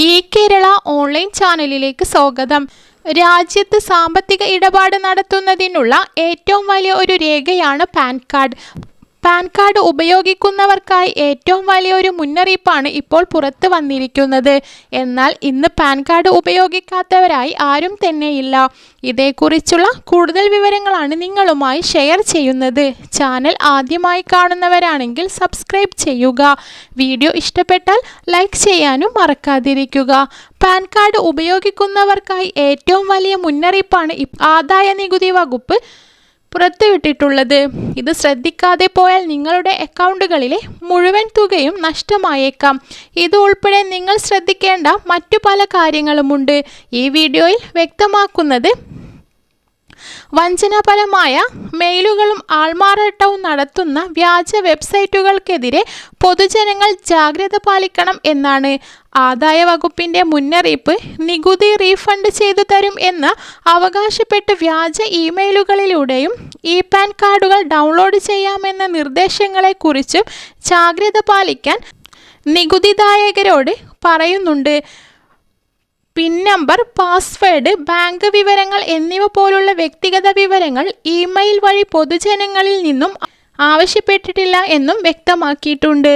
ഈ കേരള ഓൺലൈൻ ചാനലിലേക്ക് സ്വാഗതം. രാജ്യത്ത് സാമ്പത്തിക ഇടപാട് നടത്തുന്നതിനുള്ള ഏറ്റവും വലിയ ഒരു രേഖയാണ് പാൻ കാർഡ്. പാൻ കാർഡ് ഉപയോഗിക്കുന്നവർക്കായി ഏറ്റവും വലിയൊരു മുന്നറിയിപ്പാണ് ഇപ്പോൾ പുറത്ത് വന്നിരിക്കുന്നത്. എന്നാൽ ഇന്ന് പാൻ കാർഡ് ഉപയോഗിക്കാത്തവരായി ആരും തന്നെയില്ല. ഇതേക്കുറിച്ചുള്ള കൂടുതൽ വിവരങ്ങളാണ് നിങ്ങളുമായി ഷെയർ ചെയ്യുന്നത്. ചാനൽ ആദ്യമായി കാണുന്നവരാണെങ്കിൽ സബ്സ്ക്രൈബ് ചെയ്യുക. വീഡിയോ ഇഷ്ടപ്പെട്ടാൽ ലൈക്ക് ചെയ്യാനും മറക്കാതിരിക്കുക. പാൻ കാർഡ് ഉപയോഗിക്കുന്നവർക്കായി ഏറ്റവും വലിയ മുന്നറിയിപ്പാണ് ആദായ നികുതി വകുപ്പ് പുറത്തുവിട്ടിട്ടുള്ളത്. ഇത് ശ്രദ്ധിക്കാതെ പോയാൽ നിങ്ങളുടെ അക്കൗണ്ടുകളിലെ മുഴുവൻ തുകയും നഷ്ടമായേക്കാം. ഇത് ഉൾപ്പെടെ നിങ്ങൾ ശ്രദ്ധിക്കേണ്ട മറ്റു പല കാര്യങ്ങളുമുണ്ട്. ഈ വീഡിയോയിൽ വ്യക്തമാക്കുന്നത് വഞ്ചനാപരമായ മെയിലുകളും ആൾമാറാട്ടവും നടത്തുന്ന വ്യാജ വെബ്സൈറ്റുകൾക്കെതിരെ പൊതുജനങ്ങൾ ജാഗ്രത പാലിക്കണം എന്നാണ് ആദായ വകുപ്പിന്റെ മുന്നറിയിപ്പ്. നികുതി റീഫണ്ട് ചെയ്തു തരും എന്ന് അവകാശപ്പെട്ട് വ്യാജ ഇമെയിലുകളിലൂടെയും ഇ പാൻ കാർഡുകൾ ഡൗൺലോഡ് ചെയ്യാമെന്ന നിർദ്ദേശങ്ങളെക്കുറിച്ചും ജാഗ്രത പാലിക്കാൻ നികുതിദായകരോട് പറയുന്നുണ്ട്. പിൻ നമ്പർ പാസ്വേഡ് ബാങ്ക് വിവരങ്ങൾ എന്നിവ പോലുള്ള വ്യക്തിഗത വിവരങ്ങൾ ഇമെയിൽ വഴി പൊതുജനങ്ങളിൽ നിന്നും ആവശ്യപ്പെട്ടിട്ടില്ല എന്നും വ്യക്തമാക്കിയിട്ടുണ്ട്.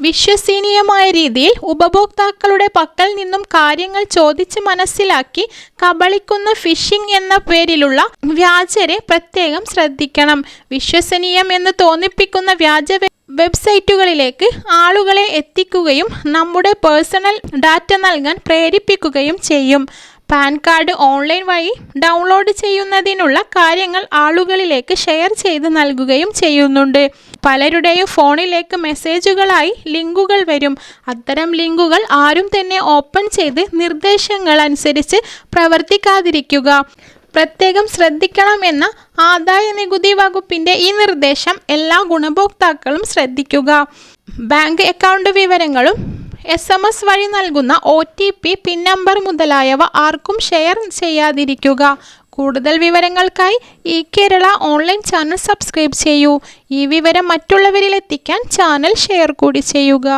വിശ്വസനീയമായ രീതിയിൽ ഉപഭോക്താക്കളുടെ പക്കൽ നിന്നും കാര്യങ്ങൾ ചോദിച്ച് മനസ്സിലാക്കി കബളിക്കുന്ന ഫിഷിംഗ് എന്ന പേരിലുള്ള വ്യാജരെ പ്രത്യേകം ശ്രദ്ധിക്കണം. വിശ്വസനീയം എന്ന് തോന്നിപ്പിക്കുന്ന വ്യാജ വെബ്സൈറ്റുകളിലേക്ക് ആളുകളെ എത്തിക്കുകയും നമ്മുടെ പേഴ്സണൽ ഡാറ്റ നൽകാൻ പ്രേരിപ്പിക്കുകയും ചെയ്യും. പാൻ കാർഡ് ഓൺലൈൻ വഴി ഡൗൺലോഡ് ചെയ്യുന്നതിനുള്ള കാര്യങ്ങൾ ആളുകളിലേക്ക് ഷെയർ ചെയ്ത് നൽകുകയും ചെയ്യുന്നുണ്ട്. പലരുടെയും ഫോണിലേക്ക് മെസ്സേജുകളായി ലിങ്കുകൾ വരും. അത്തരം ലിങ്കുകൾ ആരും തന്നെ ഓപ്പൺ ചെയ്ത് നിർദ്ദേശങ്ങൾ അനുസരിച്ച് പ്രവർത്തിക്കാതിരിക്കുക. പ്രത്യേകം ശ്രദ്ധിക്കണമെന്ന ആദായ നികുതി വകുപ്പിന്റെ ഈ നിർദ്ദേശം എല്ലാ ഗുണഭോക്താക്കളും ശ്രദ്ധിക്കുക. ബാങ്ക് അക്കൗണ്ട് വിവരങ്ങളും എസ് എം എസ് വഴി നൽകുന്ന O T P PIN number മുതലായവ ആർക്കും ഷെയർ ചെയ്യാതിരിക്കുക. കൂടുതൽ വിവരങ്ങൾക്കായി ഈ കേരള ഓൺലൈൻ ചാനൽ സബ്സ്ക്രൈബ് ചെയ്യൂ. ഈ വിവരം മറ്റുള്ളവരിലെത്തിക്കാൻ ചാനൽ ഷെയർ കൂടി ചെയ്യുക.